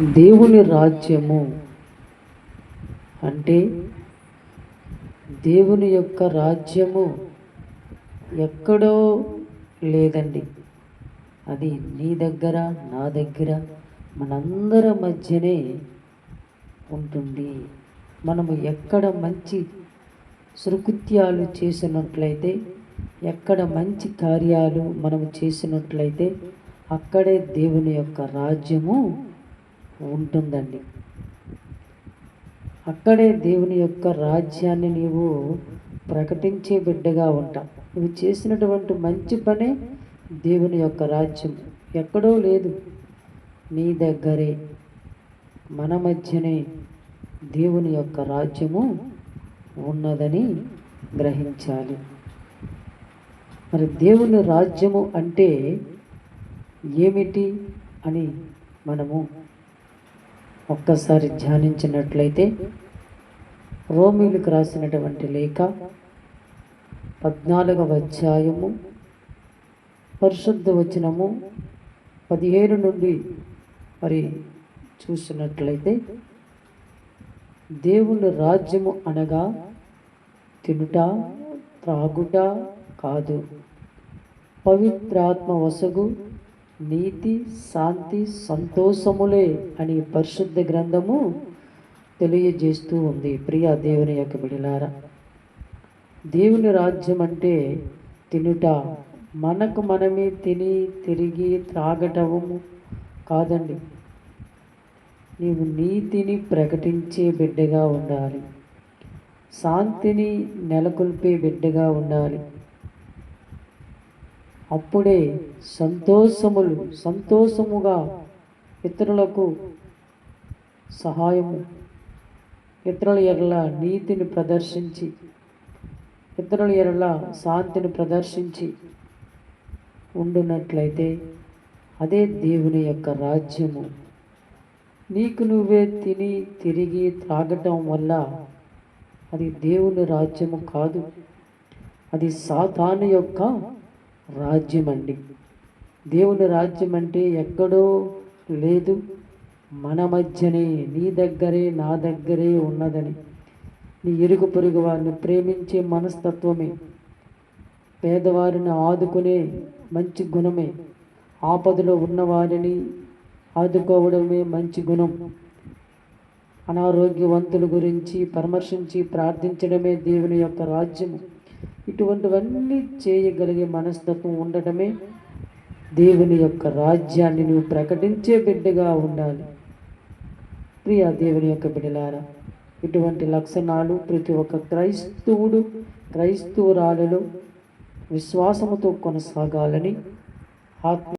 దేవుని రాజ్యము అంటే దేవుని యొక్క రాజ్యము ఎక్కడో లేదండి. అది నీ దగ్గర నా దగ్గర మనందరి మధ్యనే ఉంటుంది. మనము ఎక్కడ మంచి సుకృత్యాలు చేసినట్లయితే ఎక్కడ మంచి కార్యాలు మనము చేసినట్లయితే అక్కడే దేవుని యొక్క రాజ్యము ఉంటుందండి. అక్కడే దేవుని యొక్క రాజ్యాన్ని నీవు ప్రకటించే బిడ్డగా ఉంటావు నువ్వు చేసినటువంటి మంచి పనే దేవుని యొక్క రాజ్యం. ఎక్కడో లేదు. నీ దగ్గరే. మన మధ్యనే దేవుని యొక్క రాజ్యము ఉన్నదని గ్రహించాలి. మరి దేవుని రాజ్యము అంటే ఏమిటి అని మనము ఒక్కసారి ధ్యానించినట్లయితే రోమిలకు రాసినటువంటి లేఖ పద్నాలుగవ అధ్యాయము పరిశుద్ధ వచనము పదిహేను నుండి మరి చూసినట్లయితే దేవుని రాజ్యము అనగా తినుట త్రాగుట కాదు. పవిత్రాత్మ వసగు నీతి శాంతి సంతోషములే అని పరిశుద్ధ గ్రంథము తెలియజేస్తూ ఉంది. ప్రియ దేవుని యొక్క బిడిలారా దేవుని రాజ్యం అంటే తినుట. మనకు మనమే తిని తిరిగి త్రాగటము కాదండి. నీవు నీతిని ప్రకటించే బిడ్డగా ఉండాలి. శాంతిని నెలకొల్పే బిడ్డగా ఉండాలి. అప్పుడే సంతోషములు సంతోషముగా ఇతరులకు సహాయము. ఇతరుల ఎరల నీతిని ప్రదర్శించి ఇతరుల ఎరల శాంతిని ప్రదర్శించి ఉండునట్లయితే అదే దేవుని యొక్క రాజ్యము. నీకు నువ్వే తిని తిరిగి త్రాగటం వల్ల అది దేవుని రాజ్యము కాదు. అది సాతాను యొక్క రాజ్యం అండి దేవుని రాజ్యం అంటే ఎక్కడో లేదు. మన మధ్యనే నీ దగ్గరే నా దగ్గరే ఉన్నదని. నీ ఇరుగు పొరుగు వారిని ప్రేమించే మనస్తత్వమే. పేదవారిని ఆదుకునే మంచి గుణమే. ఆపదలో ఉన్నవారిని ఆదుకోవడమే మంచి గుణం. అనారోగ్యవంతుల గురించి పరామర్శించి ప్రార్థించడమే దేవుని యొక్క రాజ్యము. ఇటువంటివన్నీ చేయగలిగే మనస్తత్వం ఉండటమే దేవుని యొక్క రాజ్యాన్ని నువ్వు ప్రకటించే బిడ్డగా ఉండాలి. ప్రియా దేవుని యొక్క బిడ్డలారా ఇటువంటి లక్షణాలు ప్రతి ఒక్క క్రైస్తవుడు క్రైస్తవురాలలో విశ్వాసముతో కొనసాగాలని ఆత్మ